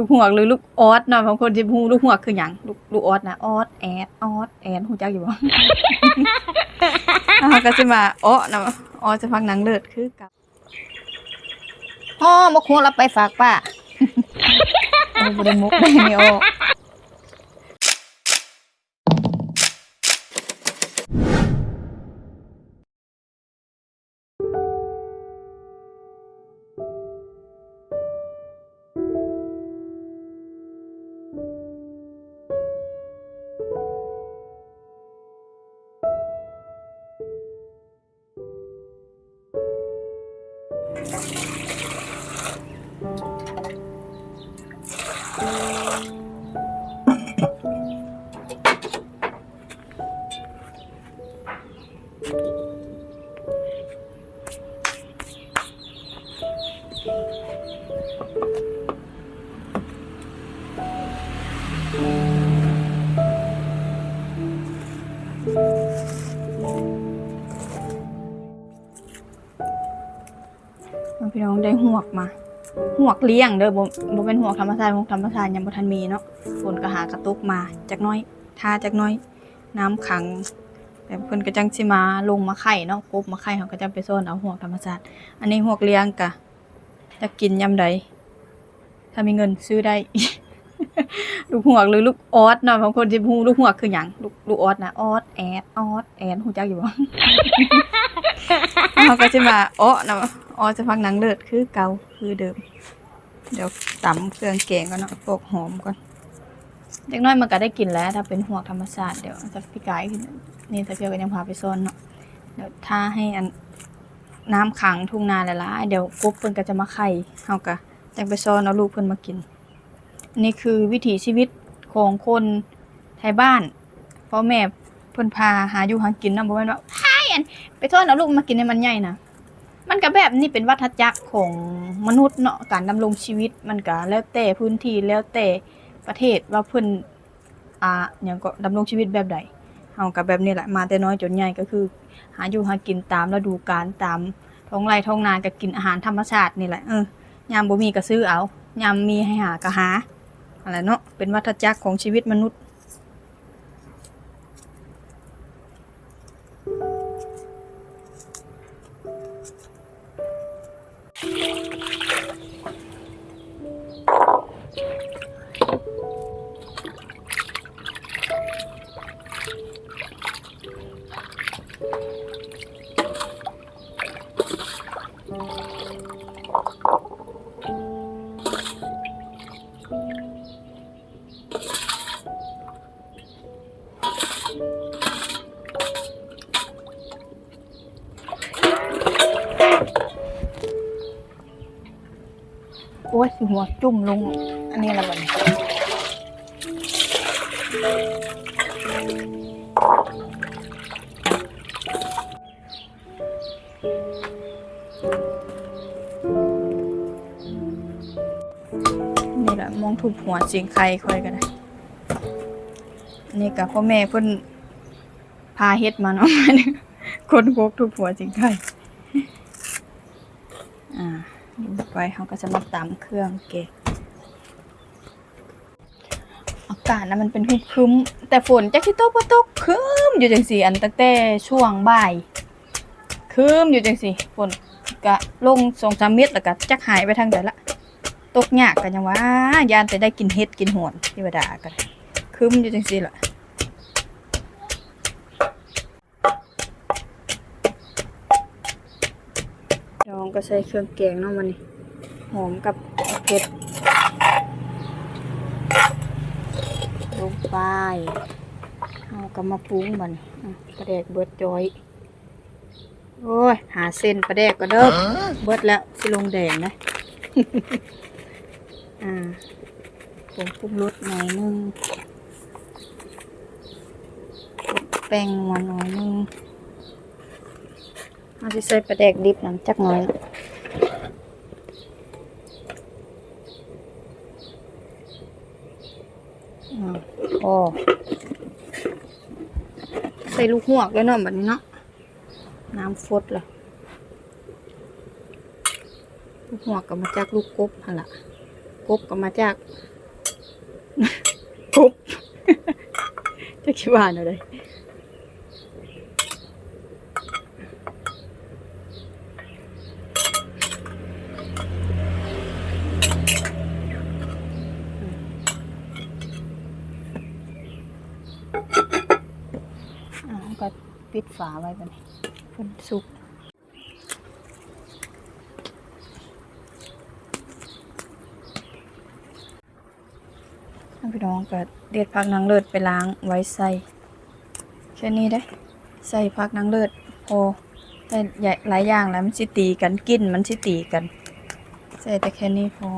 ลูกหัวกหรือลูกออสเนาะบางคนสิฮู้ลูกหัวกคือหยังลูกลูกออสนะออสแอดออสแอดฮู้จักอยู่บ่อ่าก็สิมาอ้อนะอ้อจะฟังหนังเลิศคือกับอ๋อมะคุงเราไปฝากป้าโอ้บ่ได้มุกได้ไม่ออ พี่น้องได้หวกมาหวกเลี้ยงเด้อบ่บ่เป็นหวกธรรมชาติหวกธรรมชาติยังบ่ทันมีเนาะฝนก็หากระตุกมาจักน้อยทาจักน้อย น้ำขัง แต่เพิ่นก็จังสิมาลงมาไข่เนาะกบมาไข่เขาก็จะไปซ่อนเอาหวกธรรมชาติอันนี้หวกเลี้ยงกะ จะกินยามใดถ้ามีเงินซื้อได้ ลูกหัวหรือลูกออสเนาะบางคนสิฮู้ลูกหัวคือหยังลูกลูกออสนะออสแอดออสแอดฮู้จักอยู่บ่เขาก็จะมาอ้อนะอ้อจะฟังหนังเลิศคือเก่าคือเดิม เดี๋ยวตำเครื่องแกงก่อนเนาะโปกหอมก่อนเด็กน้อยมันก็ได้กินแล้ว ถ้าเป็นหัวธรรมชาติเดี๋ยวจะพี่กายขึ้นนี่ถ้าเพียวก็ยังพาไปซ่อนเนาะเดี๋ยวถ้าให้อัน น้ำขังทุ่งนาหลายๆเดี๋ยวกบเพิ่นก็จะมาไข่เฮาก็จังไปซ่อนเอาลูกเพิ่นมากินนนี้คือวิถีชีวิตของคนไทยบ้านพ่อแม่เพิ่นพาหาอยู่หากินเนาะบ่แม่นว่าไปทอดเอาลูกมากินในมันใหญ่นะมันก็แบบนี้เป็นวัฏจักรของมนุษย์เนาะการดำรงชีวิตมันก็แล้วแต่พื้นที่แล้วแต่ประเทศว่าเพิ่นอ่าอย่างก็ดำรงชีวิตแบบใดเฮาก็แบบนี้แหละมาแต่น้อยจนใหญ่ก็คือ หาอยู่หากินตามฤดูกาลตาม ท้องไร่ท้องนาก็กินอาหารธรรมชาตินี่แหละเออยามบ่มีก็ซื้อเอายามมีให้หาก็หาอะไรเนาะเป็นวัฏจักรของชีวิตมนุษย์ อ้ยสิหัวจุ่มลง อันนี้ละบัดนนี่แหละมองทุบหัวเสียงใครค่อยกันนะนี่กับพ่อแม่เพิ่นพาเฮ็ดมาเนาะคนโกกทุบหัวเสียงใครอ่า ดู ไปเขาก็จะมาตำเครื่องเกะอากาศนะมันเป็นครึ้มแต่ฝนจักสิตกบ่ตกครึ้มอยู่จังซี่อันตั้งแต่ช่วงบ่ายครึ้มอยู่จังซี่ฝนก็ลง2-3เม็ดแล้วก็จักหายไปทางใดละตกยากกันยังว่ายานแต่ได้กินเห็ดกินหอนเทวดากันครึ้มอยู่จังซี่ล่ะ องก็ใส่เครื่องแกงเนาะมันนี่หอมกับเผ็ดลงไปเอาก็มาปรุงมันอะปลาแดกเบิดจอย โอ้ย หาเส้นปลาแดกก็เด้อเบิดแล้วสิลงแดงนะอ่าผมปรุงรสหน่อยนึง แป้งนัวหน่อยนึง เอาสิใส่ปลาแดกดิบน้ำจักหน่อยอ่าโอ้ใส่ลูกหัวกแล้วเนาะแบบนี้เนาะน้ำฟดเละลูกหัวกก็มาจากลูกกบหั่นละกบก็มาจากกบจะคิดว่าอะไราก็ ปิดฝาไว้บันี้เพิ่นสุกท่านพี่น้องก็เด็ดพักนางเลิศไปล้างไว้ใส่แค่นี้ได้ใส่พักนางเลิศพอแต่ใหญ่หลายอย่างแล้วมันสิตีกันกินมันสิตีกัน ใส่แต่แค่นี้พอ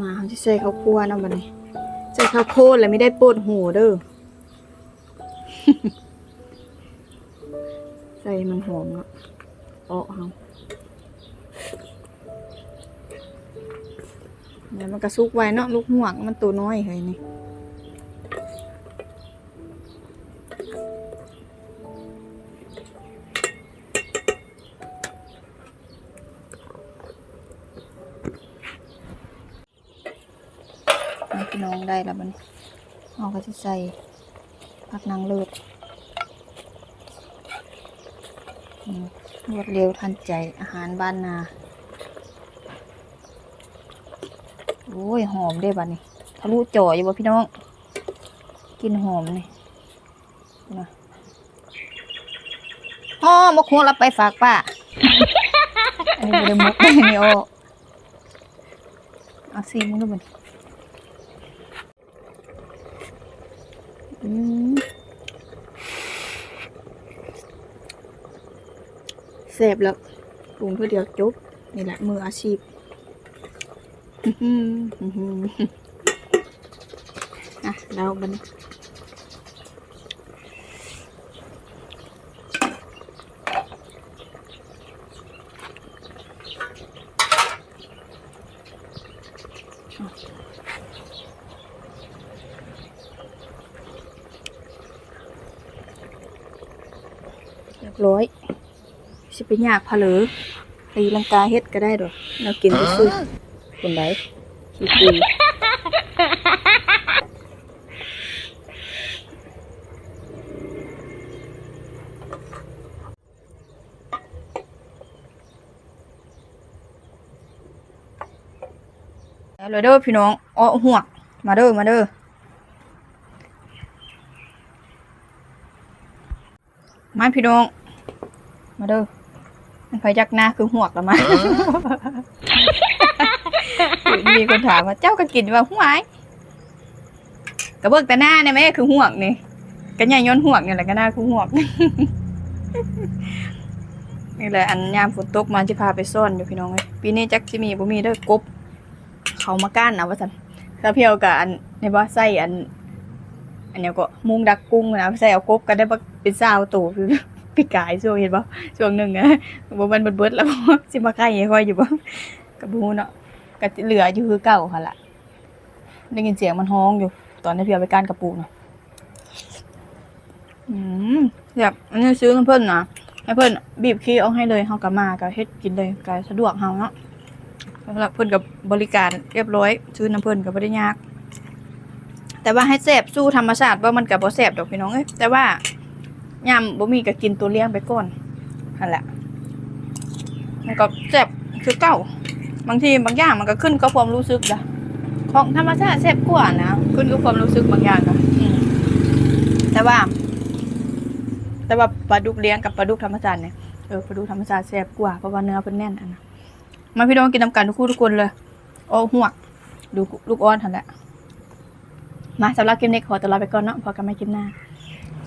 มาเขาจะใส่ข้าวคั่วนะบันนี้ใส่ข้าวโพดแล้วไม่ได้ปวดหูเด้อใส่มันหอมเนาะเอ้เอาเดี๋ยวมันกระซุกไว้เนาะลูกห่วงมันตัวน้อยเฮ้ยนี่ ได้แล้วมันเราก็จะใส่ผักนางเลิศอืมรวดเร็วทันใจอาหารบ้านนา โอ้ย หอมเด้บัดนี้ทะลุจ่ออยู่บ่พี่น้อง กินหอมนี่นะอ๋อมกหัวเราไปฝากป้า อันนี้บ่ได้มุกได้นี่โอ้เอาซีมึงดูบัดนี้ แสบแล้วปรุงเพื่อเดียวจบ นี่แหละมืออาชีพอะเราบัน รียบร้อย สิไปยากผะเหลือตีลังกาเฮ็ดก็ได้ดอกเรากินซื่อๆคนใดขี้คุยแล้วเลยเด้อพี่น้องอ้อหวกมาเด้อมาเด้อมาพี่น้อง มาเด้อมันพยักหน้าคือหวกแล้วมามีคนถามว่าเจ้าก็กินว่าหวายกระเบิกแต่หน้าเนี่ยแม่คือหวกนี่กระใหญ่ย้อนหวกนี่แหละก็หน้าคือหวกนี่แหละอันยามฝนตกมาจะพาไปซ่อนอยู่พี่น้องเอ้ยปีนี้จักสิมีบ่มีเด้อกบ เขามาก้านนะว่าซั่นถ้าเพียวกับอันในบ่ใส่อัน อันเนี้ยก็มุงดักกุ้งนะใส่เอากบก็ได้บ่เป็นสาวโตคือ ปีกายช่วงเห็นบ่ช่วงหนึ่งอะบ่มันเบิดแล้วสิมาไข่ให้ค่อยอยู่บ่ก็บ่ฮู้เนาะก็เหลืออยู่คือเก่าหั่นล่ะได้ยินเสียงมันฮ้องอยู่ ตอนที่เพียวไปก้านกระปูเนาะอืมแบบอันนี้ซื้อเพิ่นนะให้เพิ่นบีบขี้เอาให้เลยเฮาก็มาก็เฮ็ดกินเลยก็สะดวกเฮาเนาะสำหรับเพิ่นกับบริการเรียบร้อย ซื้อน้ำเพิ่นก็บ่ได้ยาก แต่ว่าให้แซ่บสู้ธรรมชาติว่ามันก็บ่แซ่บดอกพี่น้องเอ้ยแต่ว่า ยามบ่มีก็กินตัวเลี้ยงไปก่อนนั่นแหละ มันก็แซ่บคือเก่า บางทีบางอย่างมันก็ขึ้นกับความรู้สึกนะของธรรมชาติแซ่บกว่านะขึ้นกับความรู้สึกบางอย่างนะแต่ว่า แต่ว่าปลาดุกเลี้ยงกับปลาดุกธรรมชาติเนี่ยเออปลาดุกธรรมชาติแซ่บกว่าเพราะว่าเนื้อเพิ่นแน่นอันนะมาพี่น้องกินน้ำกันทุกคู่ทุกคนเลย โอ้หัวดูลูกอ้อนทันแหละมาสำหรับคลิปนี้ขอตัวลาไปก่อนเนาะพอกันไม่คลิปหน้า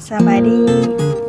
สบายดี